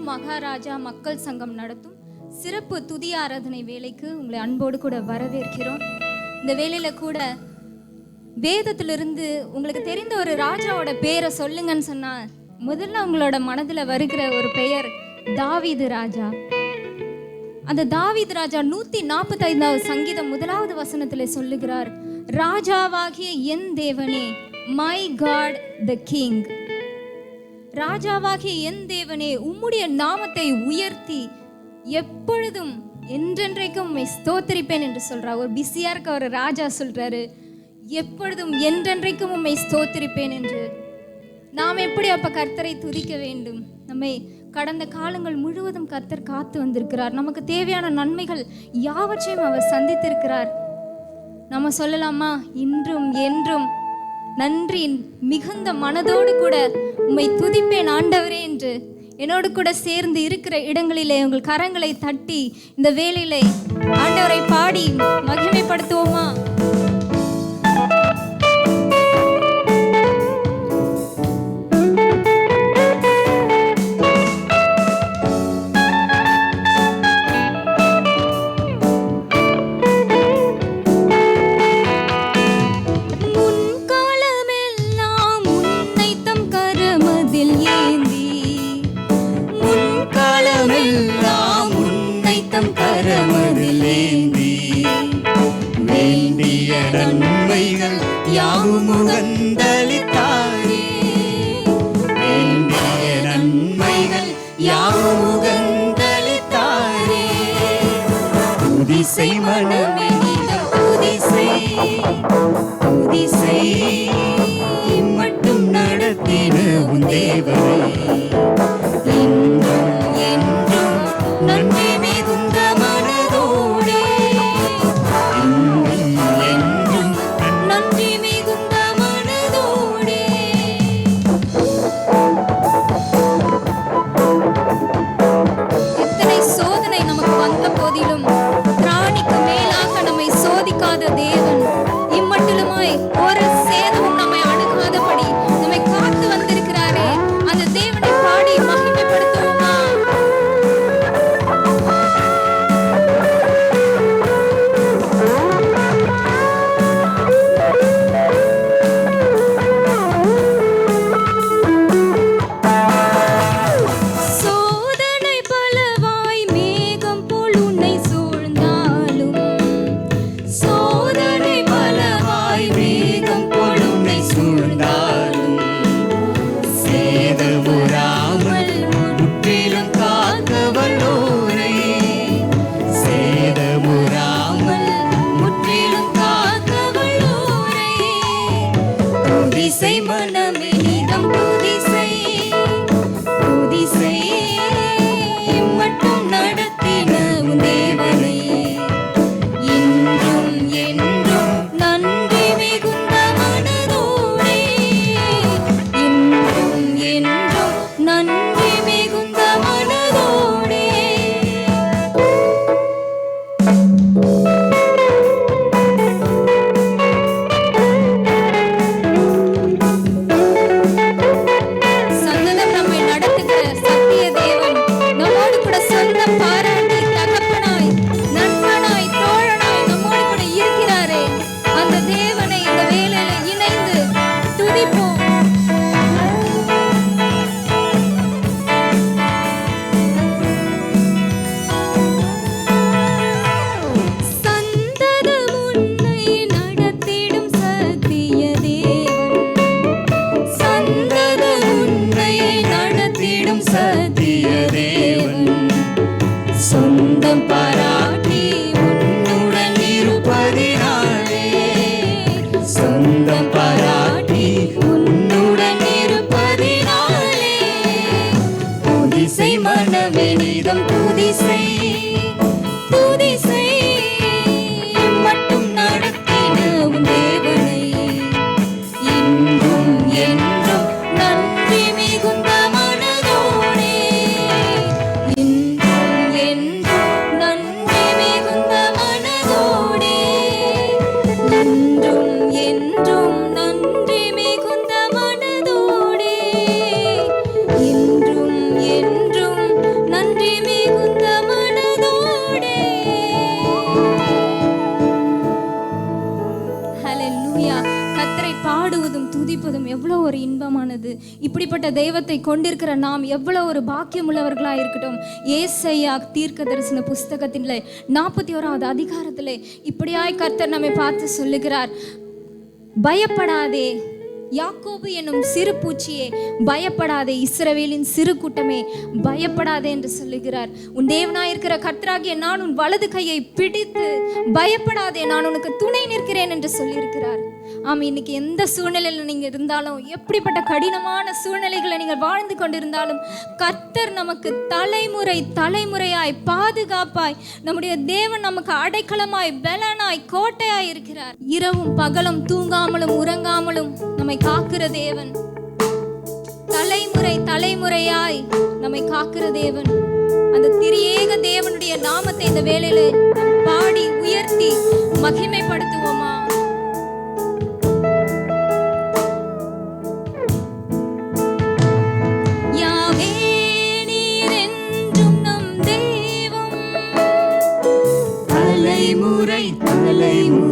மகாராஜா மக்கள் சங்கம் நடத்தும் சிறப்பு துதி ஆராதனை வேலைக்கு உங்களை அன்போடு கூட வரவேற்கிறோம். இந்த வேலையில கூட வேதத்திலிருந்து உங்களுக்கு தெரிந்த ஒரு ராஜாவோட பேரை சொல்லுங்கன்னு சொன்னா முதல்ல உங்களோட மனதுல வருகிற ஒரு பெயர் தாவீது ராஜா. அந்த தாவீது ராஜா நூத்தி நாற்பத்தி ஐந்தாவது சங்கீதம் முதலாவது வசனத்துல சொல்லுகிறார் ராஜாவாகிய என் தேவனே மை காட் த கிங் ராஜாவாகிய என் தேவனே உம்முடைய நாமத்தை உயர்த்தி எப்பொழுதும் என்றென்றைக்கும் உம்மை ஸ்தோத்தரிப்பேன் என்று சொல்றார் ஒரு பிஸியா இருக்க ஒரு ராஜா சொல்றாரு. எப்பொழுதும் என்றென்றைக்கும் உம்மை ஸ்தோத்தரிப்பேன் என்று. நாம் எப்படி அப்ப கர்த்தரை துதிக்க வேண்டும்? நம்மை கடந்த காலங்கள் முழுவதும் கர்த்தர் காத்து வந்திருக்கிறார். நமக்கு தேவையான நன்மைகள் யாவற்றையும் அவர் சந்தித்திருக்கிறார். நம்ம சொல்லலாமா? இன்றும் என்றும் நன்றி மிகுந்த மனதோடு கூட உம்மை துதிப்பேன் ஆண்டவரே என்று. என்னோடு கூட சேர்ந்து இருக்கிற இடங்களிலே உங்கள் கரங்களை தட்டி இந்த வேலையிலே ஆண்டவரை பாடி மகிமைப்படுத்துவோமா? புதிசை மட்டும் நடத்தின உன் தேவனை மீதம் புதிசை ஆசீர்வாதம் எவ்வளோ ஒரு இன்பமானது. இப்படிப்பட்ட தெய்வத்தை கொண்டிருக்கிற நாம் எவ்வளோ ஒரு பாக்கியம் உள்ளவர்களாக இருக்கட்டும். ஏசையா தீர்க்க தரிசன புஸ்தகத்திலே நாற்பத்தி ஓராவது அதிகாரத்திலே இப்படியாய் கர்த்தர் நம்மை பார்த்து சொல்லுகிறார். பயப்படாதே யாக்கோபு என்னும் சிறு பூச்சியே பயப்படாதே இஸ்ரவேலின் சிறு கூட்டமே பயப்படாதே என்று சொல்லுகிறார். உன் தேவனாயிருக்கிற கர்த்தராகிய நான் உன் வலது கையை பிடித்து பயப்படாதே நான் உனக்கு துணை நிற்கிறேன் என்று சொல்லியிருக்கிறார். ஆமாம் இன்னைக்கு எந்த சூழ்நிலையில் நீங்கள் இருந்தாலும் எப்படிப்பட்ட கடினமான சூழ்நிலைகளை நீங்கள் வாழ்ந்து கொண்டிருந்தாலும் கர்த்தர் நமக்கு தலைமுறை தலைமுறையாய் பாதுகாப்பாய் நம்முடைய தேவன் நமக்கு அடைக்கலமாய் பலனாய் கோட்டையாய் இருக்கிறார். இரவும் பகலும் தூங்காமலும் உறங்காமலும் நம்மை காக்கிற தேவன். தலைமுறை தலைமுறையாய் நம்மை காக்கிற தேவன். அந்த திரியேக தேவனுடைய நாமத்தை இந்த வேலையில பாடி உயர்த்தி மகிமைப்படுத்துவோமா?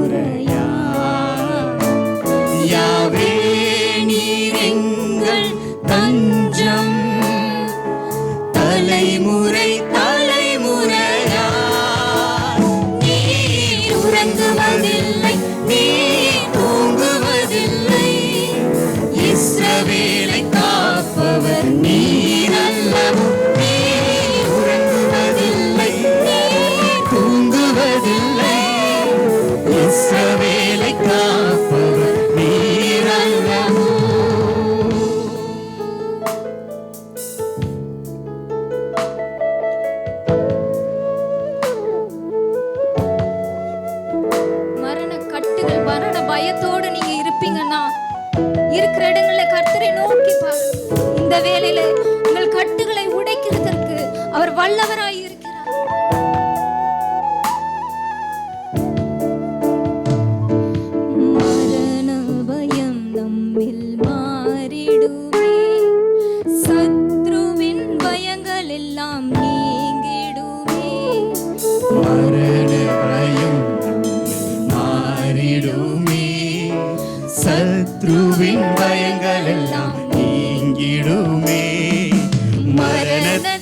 Yeah.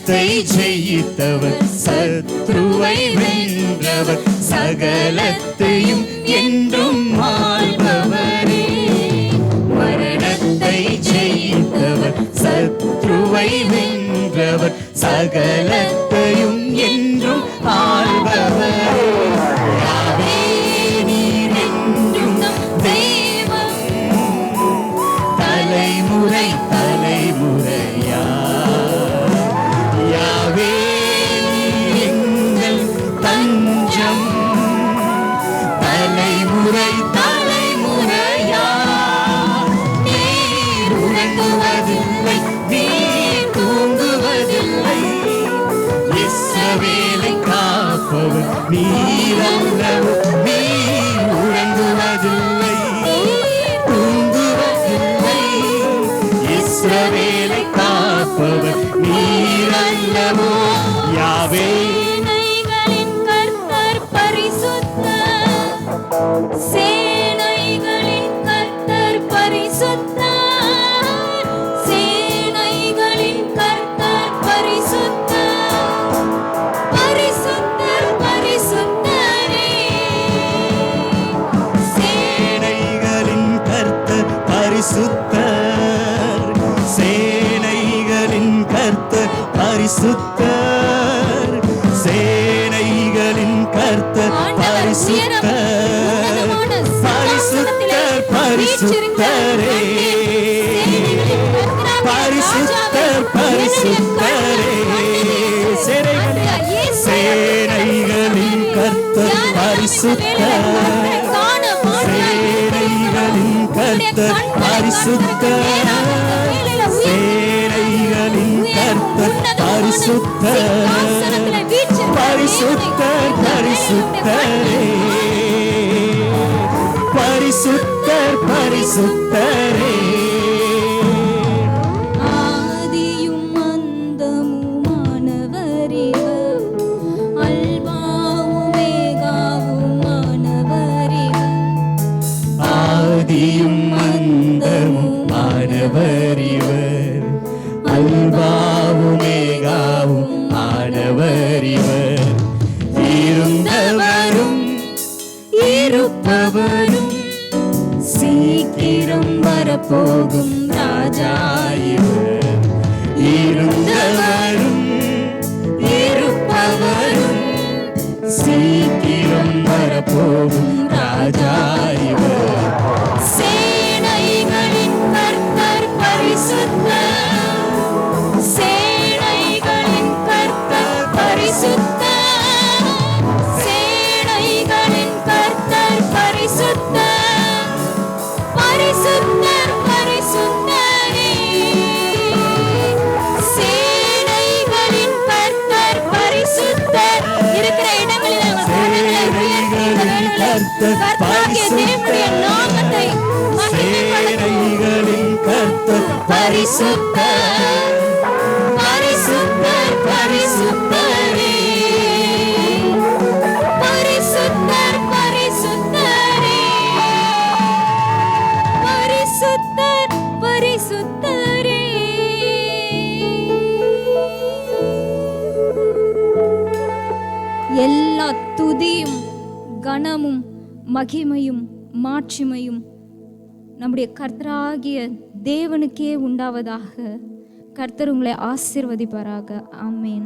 மரணத்தை ஜெயித்தவர் சத்ருவை வென்றவர் சகலத்தையும் என்றும் ஆள்பவரே. மரணத்தை ஜெயித்தவர் சத்ருவை வென்றவர் சகலத்தையும் நீரல்லவோ நீர் உறங்குவதில்லை தூங்குவதில்லை. இஸ்ரவேலை காப்பவர் யாவே பரிசுத்தர். பரிசுத்தரே பரிசுத்தர். பரிசுத்தரே சேனைகளின் சேனைகளின் கர்த்தர் பரிசுத்தர். சேனைகளின் கர்த்தர் பரிசுத்தர் சேனைகளின் கர்த்தர் பரிசுத்தர் பரிசுத்தர் பரிசுத்தரே. பரிசுத்தர் பரிசுத்தரே. ஆதியும் அந்தமுமானவரிவர் அல்பாவும் போகும் ஆதியும் இருந்தவரும் இருப்பவரும் சீக்கிரம் வரப்போகும் ராஜா எல்லா துதியும் கணமும் மகிமையும் மாட்சிமையும் நம்முடைய கர்த்தராகிய தேவனுக்கே உண்டாவதாக கர்த்தர் உங்களை ஆசீர்வதிப்பாராக. ஆமேன்.